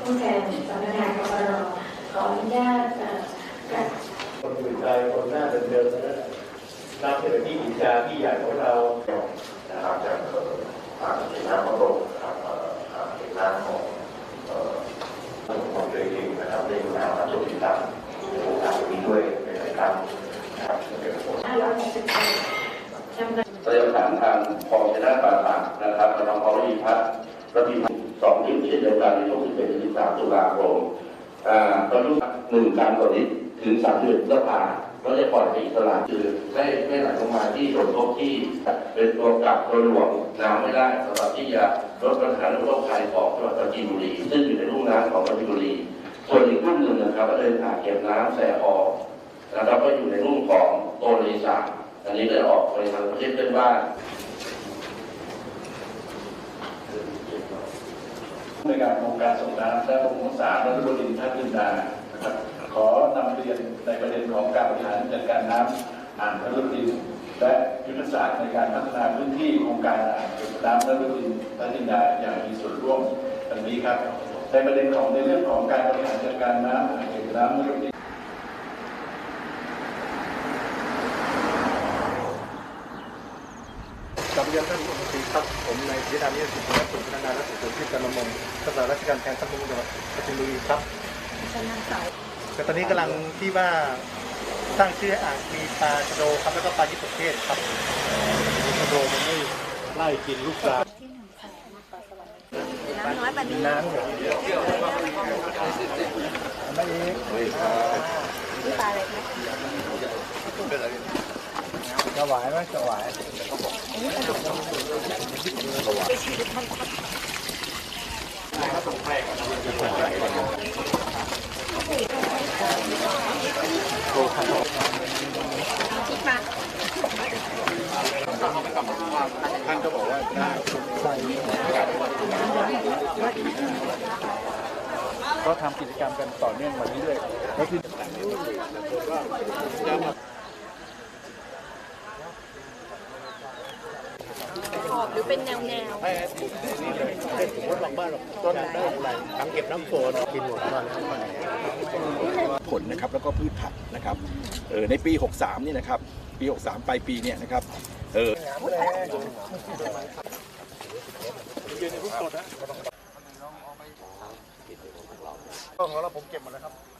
ผู้แทนสำนักงานกรรขออนุญาตเอ่อกับคนอื่นใจคนหน้าเดิมๆนั้นนับเป็นที่อิจฉาที่ใหญ่ของเรานะครับจากทางเอกน้ำพระบรมนะครับเอ่อทางเอกน้ำของของตัวเองนะครับเรียกน้ำพระสุริตังในโอกาสนี้ด้วยในรายการนะครับเป็นผล 568จำนวนรทางทางคลองชนะปาปากนะครับกำลังพอรีพัฒน์ระพีสองนิ้วเช่นเดียวกันในช่วงที่เป็นที่สามตุลาคมอ่าตอนนี้หนึ่งการัมต่อลิตรถึงสามสิบเอ็ดพฤษภาก็จะปล่อยไปอิสระคือไม่ไม่ไหลลงมาที่สมทบที่เป็นตัวกับตัวหลวงน้ำไม่ได้สำหรับที่จะลดปัญหาเรื่องโรคภัยของจังหวัดปราจีนบุรีซึ่งอยู่ในรุ่มน้ำของปราจีนบุรีส่วนอีกรุ่มหนึ่งนะครับก็เป็นอ่างเก็บน้ำแสออนะครับก็อยู่ในรุ่มของโตเลสา อันนี้ได้ออกไปทางประเทศเพื่อนบ้านในการโครงการส่งน้ำและบำรุงรักษาและบรินท่าดินดานะครับขอนำเรียนในประเด็นของการบริหารจัดการน้ำอ่างพระรุดินและยุทธศาสตร์ในการพัฒนาพื้นที่โครงการอ่างเก็บน้ำและบรินท่าดินดาอย่างมีส่วนร่วมดังนี้ครับในประเด็นของในเรื่องของการบริหารจัดการน้ำอ่างเก็บน้ำและบริน กลับเรียนท่านรัฐมนตรีครับผมนายพิธานิยสิทธิ์และสุพัฒนาและสุขภาพจันทร์มงรักษาราชการแทนท่านผู้ว่าจังหวัดปราจีนบุรีครับแต่ตอนนี้กำลังที่ว่าสร้างชื่ออ่างมีปลาชะโดครับแล้วก็ปลาญี่ปุ่นเทศครับชะโดมันไม่ไล่กินลูกปลาน้ำน้อยแบบนี้น้ำเนี่ยไม่เอง มีปลาอะไรไหม จะไหวไหมจะไหวท่านก็บอกว่าได้ก็ทำกิจกรรมกันต่อเนื่องมาเรื่อยๆแล้วที่ ขอบห รือเป็นแนวแนวไอ้นี่เลยเป็นสมมติหลังบ้านเราต้นได้อะไรทำเก็บน้ำฝนกินหมดบ้านแล้วผลนะครับแล้วก็พืชผักนะครับเออในปี 63 นี่นะครับ ปี 63 ปลายปีเนี่ยนะครับเออของเราผมเก็บหมดแล้วครับ